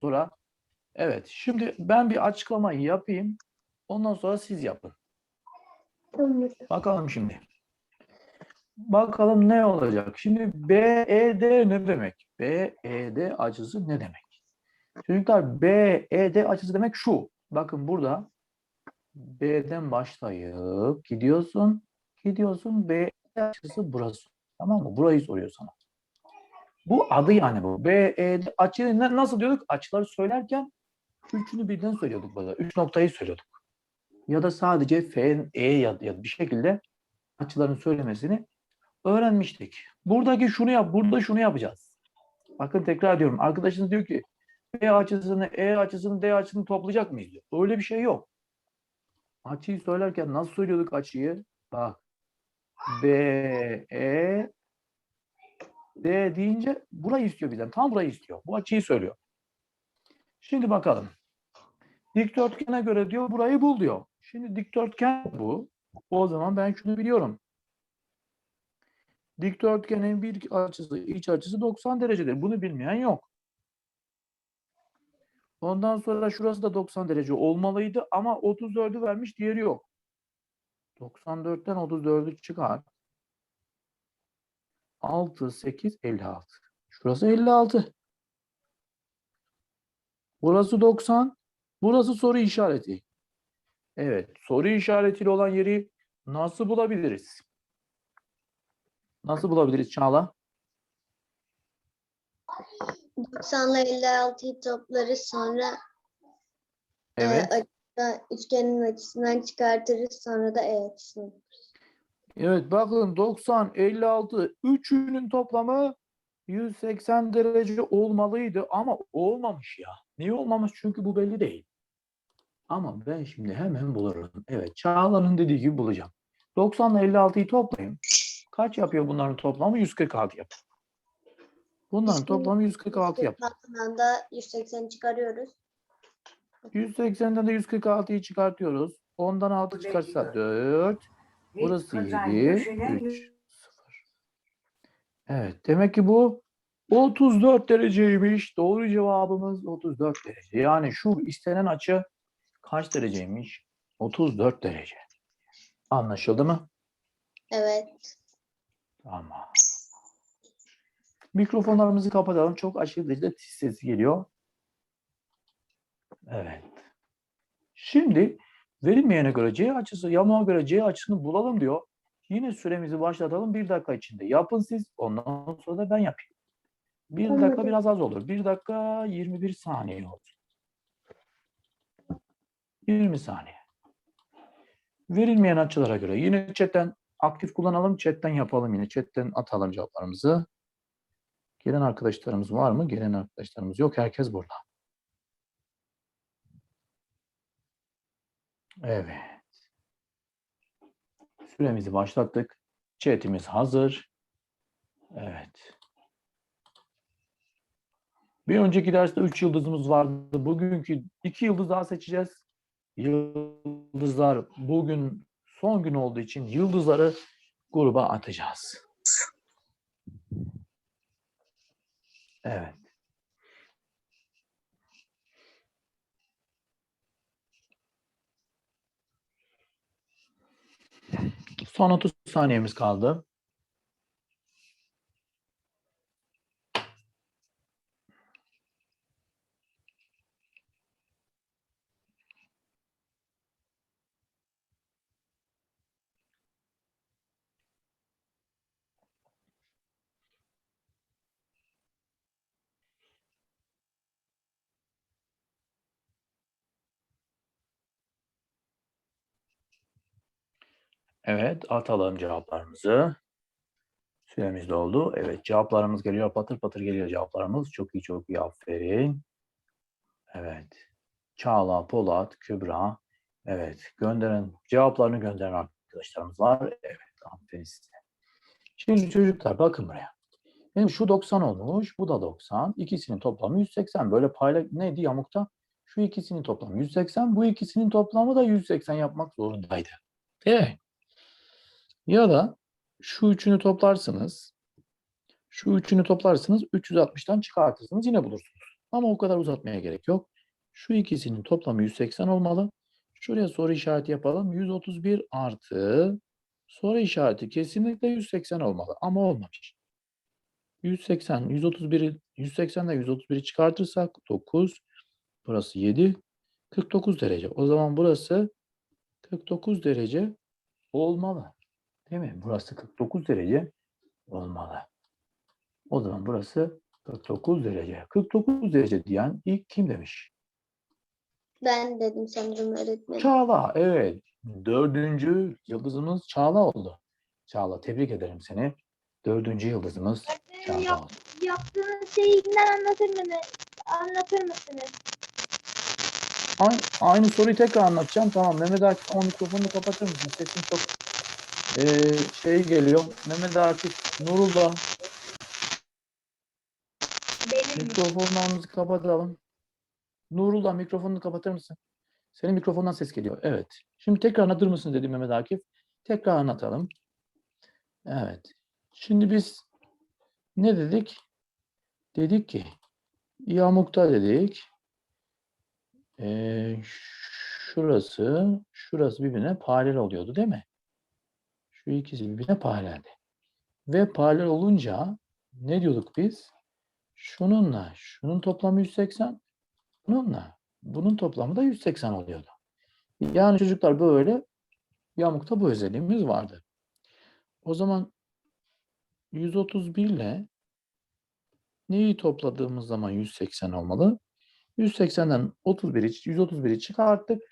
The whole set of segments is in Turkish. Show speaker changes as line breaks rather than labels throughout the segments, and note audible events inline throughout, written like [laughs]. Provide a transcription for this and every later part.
sonra evet şimdi ben bir açıklamayı yapayım. Ondan sonra siz yapın. Bakalım şimdi. Bakalım ne olacak? Şimdi BED ne demek? BED açısı ne demek? Çocuklar BED açısı demek şu. Bakın burada B'den başlayıp gidiyorsun. Gidiyorsun B açısı burası. Tamam mı? Burayı soruyor sana. Bu adı yani bu. BED açı ne- nasıl diyorduk? Açıları söylerken üçünü birden söylüyorduk burada. Üç noktayı söylüyorduk. Ya da sadece F, E ya, ya bir şekilde açıların söylemesini öğrenmiştik. Buradaki şunu yap, burada şunu yapacağız. Bakın tekrar ediyorum. Arkadaşınız diyor ki B açısını, E açısını, D açısını toplayacak mıyız. Öyle bir şey yok. Açıyı söylerken nasıl söylüyorduk açıyı? Bak. B, E, D deyince burayı istiyor bizden. Tam burayı istiyor. Bu açıyı söylüyor. Şimdi bakalım. Dikdörtgene göre diyor burayı bul diyor. Şimdi dikdörtgen bu. O zaman ben şunu biliyorum. Dikdörtgenin bir açısı, iç açısı 90 derecedir. Bunu bilmeyen yok. Ondan sonra şurası da 90 derece olmalıydı ama 34'ü vermiş, diğeri yok. 94'ten 34'ü çıkar. 6, 8, 56. Şurası 56. Burası 90. Burası soru işareti. Evet, soru işaretiyle olan yeri nasıl bulabiliriz? Nasıl bulabiliriz Çağla?
90 ile 56'yı toplarız sonra e,
Evet.
açıda, üçgenin açısından çıkartırız sonra da E açısını.
Evet bakın 90, 56 üçünün toplamı 180 derece olmalıydı ama olmamış ya. Niye olmamış? Çünkü bu belli değil. Ama ben şimdi hemen bulurum. Evet Çağla'nın dediği gibi bulacağım. 90 ile 56'yı toplayın. Kaç yapıyor bunların toplamı? 146 yapıyor. Bunların toplamı 146 yapıyor.
146'dan da 180 çıkarıyoruz.
180'den de 146'yı çıkartıyoruz. Ondan 6 çıkarsa 4. Burası 7, 3, 0. Evet, demek ki bu 34 dereceymiş. Doğru cevabımız 34 derece. Yani şu istenen açı kaç dereceymiş? 34 derece. Anlaşıldı mı?
Evet.
Tamam. Mikrofonlarımızı kapatalım. Çok aşırı derecede tiz sesi geliyor. Evet. Şimdi verilmeyene göre C açısı, yamuğa göre C açısını bulalım diyor. Yine süremizi başlatalım. Bir dakika içinde yapın siz. Ondan sonra da ben yapayım. Bir dakika biraz az olur. Bir dakika 21 saniye olur. 20 saniye. Verilmeyen açılara göre yine chatten aktif kullanalım. Chatten yapalım yine. Chatten atalım cevaplarımızı. Gelen arkadaşlarımız var mı? Gelen arkadaşlarımız yok. Herkes burada. Evet. Süremizi başlattık. Chatimiz hazır. Evet. Bir önceki derste 3 yıldızımız vardı. Bugünkü 2 yıldız daha seçeceğiz. Yıldızlar bugün son gün olduğu için yıldızları gruba atacağız. Evet. Son 30 saniyemiz kaldı. Evet, atalım cevaplarımızı. Süremiz doldu. Evet, cevaplarımız geliyor. Patır patır geliyor cevaplarımız. Çok iyi, çok iyi. Aferin. Evet. Çağla, Polat, Kübra. Evet, gönderen, cevaplarını gönderen arkadaşlarımız var. Evet, aferin size. Şimdi çocuklar bakın buraya. Benim şu 90 olmuş, bu da 90. İkisinin toplamı 180. Böyle payla neydi yamukta? Şu ikisinin toplamı 180, bu ikisinin toplamı da 180 yapmak zorundaydı. Değil mi? Ya da şu üçünü toplarsınız. Şu üçünü toplarsınız. 360'tan çıkartırsınız. Yine bulursunuz. Ama o kadar uzatmaya gerek yok. Şu ikisinin toplamı 180 olmalı. Şuraya soru işareti yapalım. 131 artı soru işareti kesinlikle 180 olmalı. Ama olmamış. 180, 131'i 180 ile 131'i çıkartırsak 9, burası 7, 49 derece. O zaman burası 49 derece olmalı. Değil mi? Burası 49 derece olmalı. O zaman burası 49 derece. 49 derece diyen ilk kim demiş?
Ben dedim sanırım öğretmenim.
Çağla. Evet. Dördüncü yıldızımız Çağla oldu. Çağla tebrik ederim seni. Dördüncü yıldızımız Çağla
yap,
oldu.
yaptığınız şeyi yeniden anlatır mısınız? Anlatır mısınız?
Aynı, aynı soruyu tekrar anlatacağım. Tamam Mehmet Akif ama mikrofonunu kapatır mısın? Sesin çok eee, şey geliyor. Mehmet Akif, Nurullah
Benim
mikrofonlarımızı kapatalım. Nurullah mikrofonunu kapatır mısın? Senin mikrofondan ses geliyor. Evet. Şimdi tekrar anlatır mısın dedi Mehmet Akif. Tekrar anlatalım. Evet. Şimdi biz ne dedik? Dedik ki yamukta dedik. Ee, şurası, şurası birbirine paralel oluyordu değil mi? Şu ikisi birbirine paraleldi. Ve paralel olunca ne diyorduk biz? Şununla şunun toplamı 180, bununla bunun toplamı da 180 oluyordu. Yani çocuklar böyle yamukta bu özelliğimiz vardı. O zaman 131 ile neyi topladığımız zaman 180 olmalı? 180'den 31'i 131'i çıkarttık.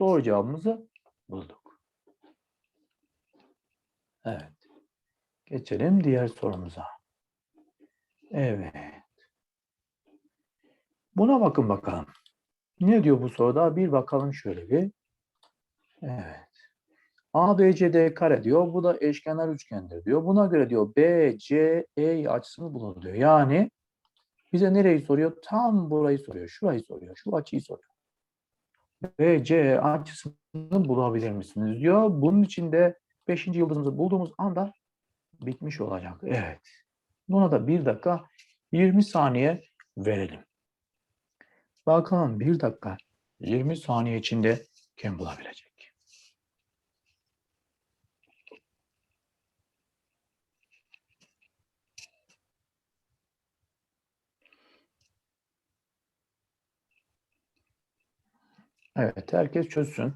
Doğru cevabımızı bulduk. Evet. Geçelim diğer sorumuza. Evet. Buna bakın bakalım. Ne diyor bu soruda? Bir bakalım şöyle bir. Evet. ABCD kare diyor. Bu da eşkenar üçgendir diyor. Buna göre diyor BCE açısını bulun diyor. Yani bize nereyi soruyor? Tam burayı soruyor. Şurayı soruyor. Şu açıyı soruyor. BCE açısını bulabilir misiniz diyor. Bunun için de 5. yıldızımızı bulduğumuz anda bitmiş olacak. Evet. Buna da 1 dakika 20 saniye verelim. Bakalım 1 dakika 20 saniye içinde kim bulabilecek? Evet, herkes çözsün.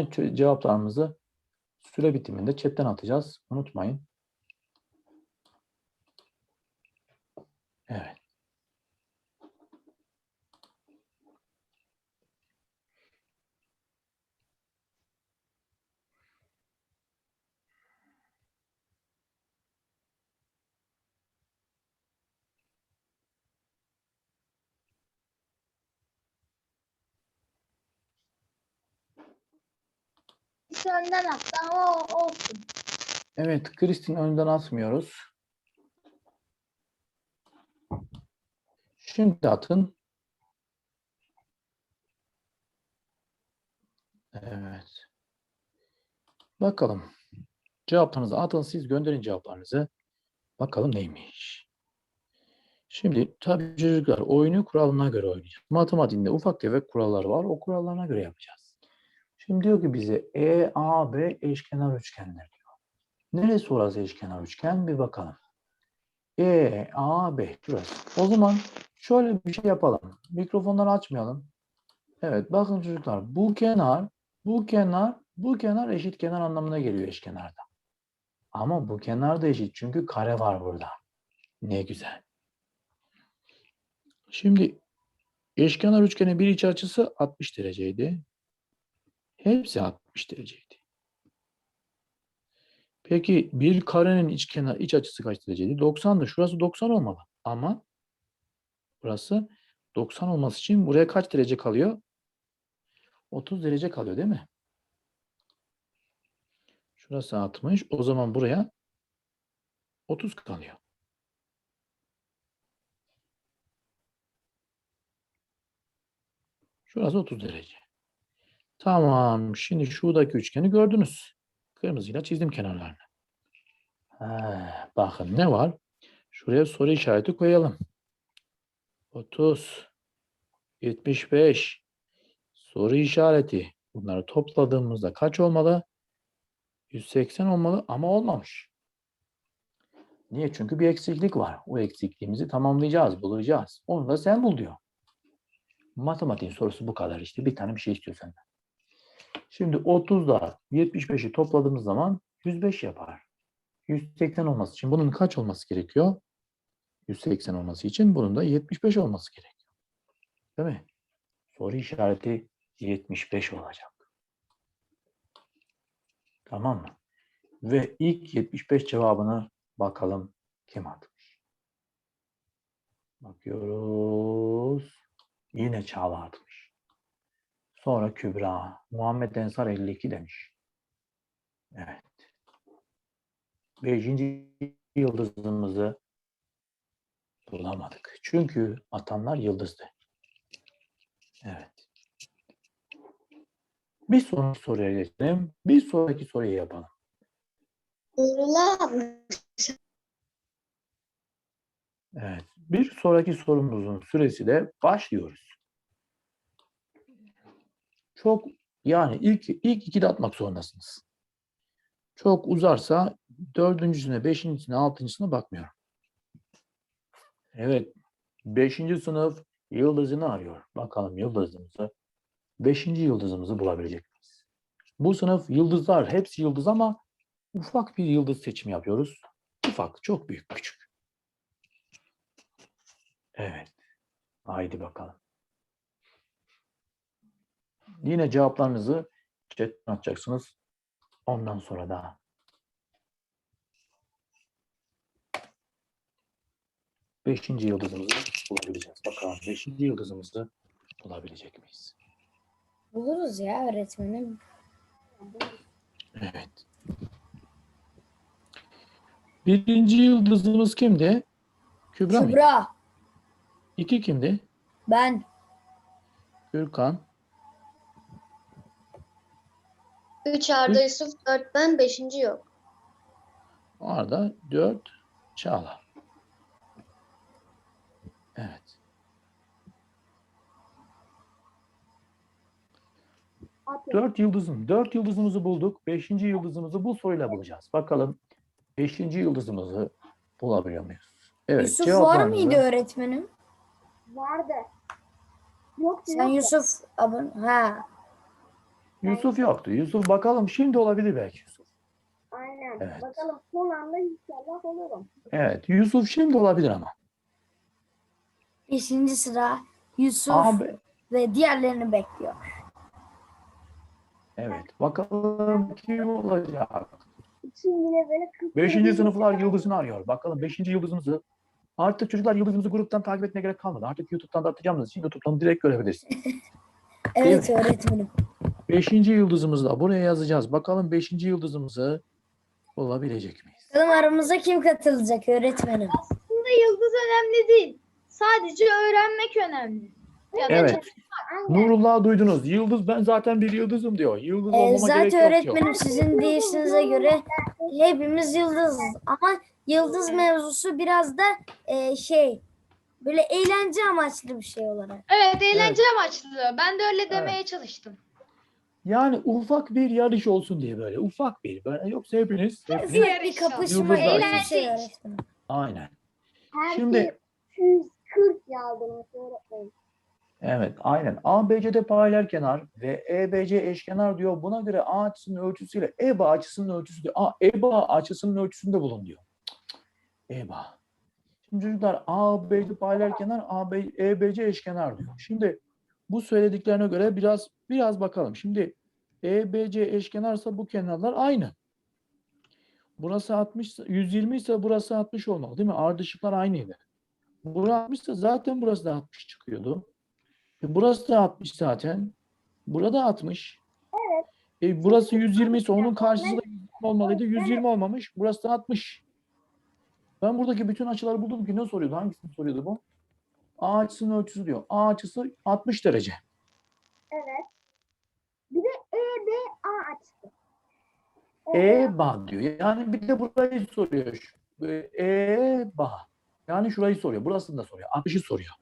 Yine cevaplarımızı süre bitiminde chatten atacağız. Unutmayın. Evet.
Önden attı ama olsun.
Evet, Kristin önden atmıyoruz. Şimdi atın. Evet. Bakalım. Cevaplarınızı atın. Siz gönderin cevaplarınızı. Bakalım neymiş. Şimdi tabii çocuklar oyunu kuralına göre oynayacağız. Matematiğinde ufak tefek kurallar var. O kurallarına göre yapacağız. Şimdi diyor ki bize E, A, B eşkenar üçgenler diyor. Neresi orası eşkenar üçgen? Bir bakalım. E, A, B. Şurası. O zaman şöyle bir şey yapalım. Mikrofonları açmayalım. Evet bakın çocuklar bu kenar, bu kenar, bu kenar eşit kenar anlamına geliyor eşkenarda. Ama bu kenar da eşit çünkü kare var burada. Ne güzel. Şimdi eşkenar üçgenin bir iç açısı 60 dereceydi. Hepsi 60 dereceydi. Peki bir karenin iç kenar iç açısı kaç dereceydi? 90'dı. Şurası 90 olmalı. Ama burası 90 olması için buraya kaç derece kalıyor? 30 derece kalıyor değil mi? Şurası 60. O zaman buraya 30 kalıyor. Şurası 30 derece. Tamam. Şimdi şuradaki üçgeni gördünüz. Kırmızıyla çizdim kenarlarını. Ha, bakın ne var? Şuraya soru işareti koyalım. 30, 75, soru işareti. Bunları topladığımızda kaç olmalı? 180 olmalı ama olmamış. Niye? Çünkü bir eksiklik var. O eksikliğimizi tamamlayacağız, bulacağız. Onu da sen bul diyor. Matematiğin sorusu bu kadar işte. Bir tane bir şey istiyor senden. Şimdi 30'da 75'i topladığımız zaman 105 yapar. 180 olması için bunun kaç olması gerekiyor? 180 olması için bunun da 75 olması gerekiyor. Değil mi? Soru işareti 75 olacak. Tamam mı? Ve ilk 75 cevabını bakalım kim atmış. Bakıyoruz. Yine Çağla atmış. Sonra Kübra. Muhammed Ensar 52 demiş. Evet. Beşinci yıldızımızı bulamadık. Çünkü atanlar yıldızdı. Evet. Bir sonraki soruya geçelim. Bir sonraki soruyu yapalım. Evet. Bir sonraki sorumuzun süresi de başlıyoruz. Çok yani ilk ilk iki de atmak zorundasınız. Çok uzarsa dördüncüsüne, beşincisine, altıncısına bakmıyorum. Evet. Beşinci sınıf yıldızını arıyor. Bakalım yıldızımızı. Beşinci yıldızımızı bulabilecek miyiz? Bu sınıf yıldızlar hepsi yıldız ama ufak bir yıldız seçimi yapıyoruz. Ufak, çok büyük, küçük. Evet. Haydi bakalım. Yine cevaplarınızı chatten atacaksınız. Ondan sonra da beşinci yıldızımızı bulabileceğiz. Bakalım beşinci yıldızımızı bulabilecek miyiz?
Buluruz ya öğretmenim.
Evet. Birinci yıldızımız kimdi? Kübra, mı?
Kübra,
İki kimdi?
ben,
Gürkan.
3 Arda Yusuf 4 ben 5. yok.
Arda, dört, Çağla. Evet. Dört yıldızım. Dört yıldızımızı bulduk. Beşinci yıldızımızı bu soruyla bulacağız. Bakalım beşinci yıldızımızı bulabiliyor muyuz? Evet.
Yusuf var
cevaplarınızı-
mıydı öğretmenim?
Vardı. Yok
Sen Yusuf abon ha
Yusuf yoktu. Yusuf bakalım şimdi olabilir belki Yusuf.
Aynen.
Evet.
Bakalım son anda inşallah olurum.
Evet. Yusuf şimdi olabilir ama.
beşinci sıra Yusuf
Abi.
ve diğerlerini bekliyor.
Evet. Bakalım kim olacak?
Şimdi de böyle 40
Beşinci sınıflar yıldızını arıyor. Bakalım beşinci yıldızımızı Artık çocuklar yıldızımızı gruptan takip etmeye gerek kalmadı. Artık YouTube'dan da atacağımız için YouTube'dan direkt görebilirsiniz. [laughs]
Evet öğretmenim.
Beşinci yıldızımızı da buraya yazacağız. Bakalım beşinci yıldızımızı bulabilecek miyiz?
Bakalım aramıza kim katılacak öğretmenim?
Aslında yıldız önemli değil. Sadece öğrenmek önemli. Ya da
Evet. Nurullah duydunuz. Yıldız ben zaten bir yıldızım diyor. Yıldız
Ee,
olmama gerek
zaten
yok diyor.
öğretmenim sizin deyişinize göre hepimiz yıldızız. Ama yıldız mevzusu biraz da e, şey böyle eğlence amaçlı bir şey olarak.
Evet, eğlence amaçlı. Ben de öyle
Evet.
demeye çalıştım.
Yani ufak bir yarış olsun diye böyle. Ufak bir. Böyle yoksa hepiniz. hepiniz
Diğer
bir kapışma gibi bir şey
gibi.
öğretmenim.
aynen.
Her
Şimdi-
şey 140 yazdınız öğretmenim.
Evet, aynen. ABC'de paralel kenar ve EBC eşkenar diyor. Buna göre A açısının ölçüsüyle EBA açısının ölçüsü diyor. A, EBA açısının ölçüsünde bulun diyor. Cık, cık. EBA. Şimdi çocuklar ABC paralel kenar, AB, EBC eşkenar diyor. Şimdi bu söylediklerine göre biraz biraz bakalım. Şimdi EBC eşkenarsa bu kenarlar aynı. Burası 60, ise- 120 ise burası 60 olmalı değil mi? Ardışıklar aynıydı. Burası 60 ise zaten burası da 60 çıkıyordu. E burası da 60 zaten. Burada 60. Evet. E burası 120 ise onun karşısı da 120 olmalıydı. 120 olmamış. Burası da 60. Ben buradaki bütün açıları buldum ki ne soruyordu? Hangisini soruyordu bu? A açısının ölçüsü diyor. A açısı 60 derece.
Evet. De
EBA diyor. Yani bir de burayı soruyor. EBA. Yani şurayı soruyor. Burasını da soruyor. 60'ı soruyor.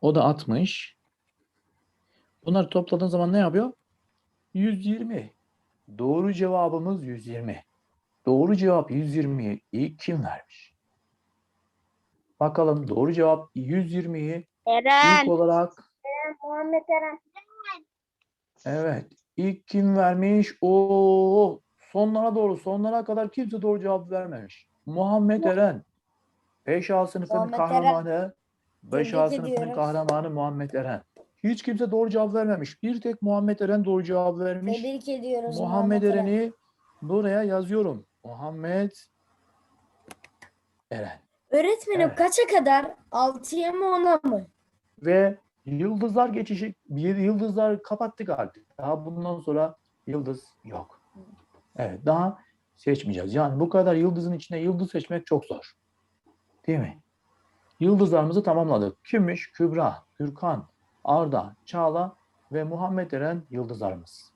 O da 60. Bunları topladığın zaman ne yapıyor? 120. Doğru cevabımız 120. Doğru cevap 120'yi ilk kim vermiş? Bakalım doğru cevap 120'yi ilk olarak
Muhammed Eren.
evet ilk kim vermiş? O sonlara doğru sonlara kadar kimse doğru cevap vermemiş. Muhammed Eren 5A sınıfının
Muhammed Eren.
kahramanı 5A
Tebrik
sınıfının kahramanı Muhammed Eren. Hiç kimse doğru cevap vermemiş. Bir tek Muhammed Eren doğru cevap vermiş.
Tebrik ediyoruz.
Muhammed
Eren.
Eren'i buraya yazıyorum. Muhammed Eren.
Öğretmenim
Evet.
kaça kadar? 6'ya mı 10'a mı?
Ve yıldızlar geçişi, yıldızlar kapattık artık. Daha bundan sonra yıldız yok. Evet, daha seçmeyeceğiz. Yani bu kadar yıldızın içine yıldız seçmek çok zor. Değil mi? Yıldızlarımızı tamamladık. Kimmiş? Kübra, Gürkan, Arda, Çağla ve Muhammed Eren yıldızlarımız.